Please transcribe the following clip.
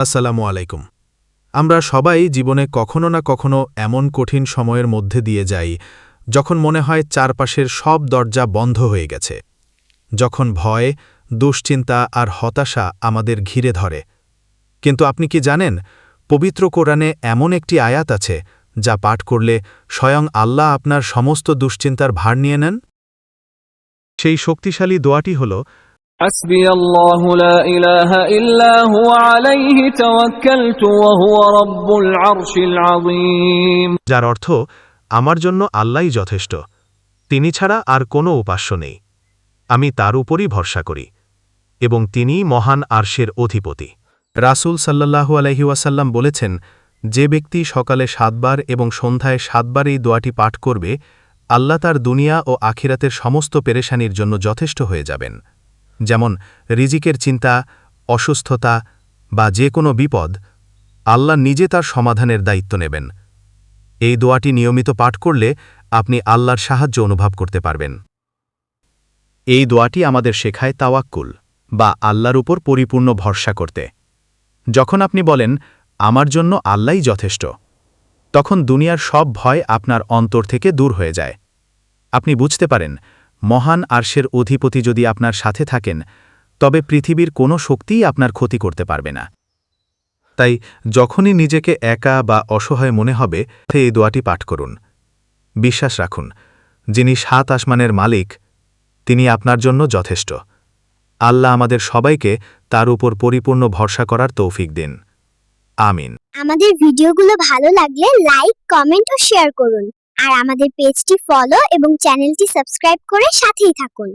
আসসালামু আলাইকুম। আমরা সবাই জীবনে কখনো না কখনো এমন কঠিন সময়ের মধ্যে দিয়ে যাই, যখন মনে হয় চারপাশের সব দরজা বন্ধ হয়ে গেছে। যখন ভয়, দুশ্চিন্তা আর হতাশা আমাদের ঘিরে ধরে। কিন্তু আপনি কি জানেন, পবিত্র কোরআনে এমন একটি আয়াত আছে, যা পাঠ করলে স্বয়ং আল্লাহ আপনার সমস্ত দুশ্চিন্তার ভার নিয়ে নেন? সেই শক্তিশালী দোয়াটি হল حسبي الله لا إله إلا هو عليه توكلت وهو رب العرش العظيم যার অর্থ আমার জন্য আল্লাহই যথেষ্ট তিনি ছাড়া আর কোনো উপাস্য নেই আমি তার উপরই ভরসা করি এবং তিনিই মহান আরশের অধিপতি রাসূল সাল্লাল্লাহু আলহি ওয়াসাল্লাম বলেছেন যে ব্যক্তি সকালে সাতবার এবং সন্ধ্যায় সাতবার এই দোয়াটি পাঠ করবে আল্লাহ তার দুনিয়া ও আখিরাতের সমস্ত পেরেশানির জন্য যথেষ্ট হয়ে যাবেন যেমন রিজিকের চিন্তা, অসুস্থতা বা যে কোনো বিপদ, আল্লাহ নিজে তার সমাধানের দায়িত্ব নেবেন। এই দোয়াটি নিয়মিত পাঠ করলে আপনি আল্লাহর সাহায্য অনুভব করতে পারবেন। এই দোয়াটি আমাদের শেখায় তাওয়াক্কুল বা আল্লাহর উপর পরিপূর্ণ ভরসা করতে। যখন আপনি বলেন, আমার জন্য আল্লাহই যথেষ্ট, তখন দুনিয়ার সব ভয় আপনার অন্তর থেকে দূর হয়ে যায়। আপনি বুঝতে পারেন মহান আরশের অধিপতি যদি আপনার সাথে থাকেন, তবে পৃথিবীর কোনো শক্তিই আপনার ক্ষতি করতে পারবে না। তাই যখনই নিজেকে একা বা অসহায় মনে হবে সে এই দোয়াটি পাঠ করুন। বিশ্বাস রাখুন, যিনি সাত আসমানের মালিক, তিনি আপনার জন্য যথেষ্ট। আল্লাহ আমাদের সবাইকে তার উপর পরিপূর্ণ ভরসা করার তৌফিক দিন। আমিন। আমাদের ভিডিওগুলো ভালো লাগলে লাইক, কমেন্ট ও শেয়ার করুন। আর আমাদের পেজটি ফলো এবং চ্যানেলটি সাবস্ক্রাইব করে সাথেই থাকুন।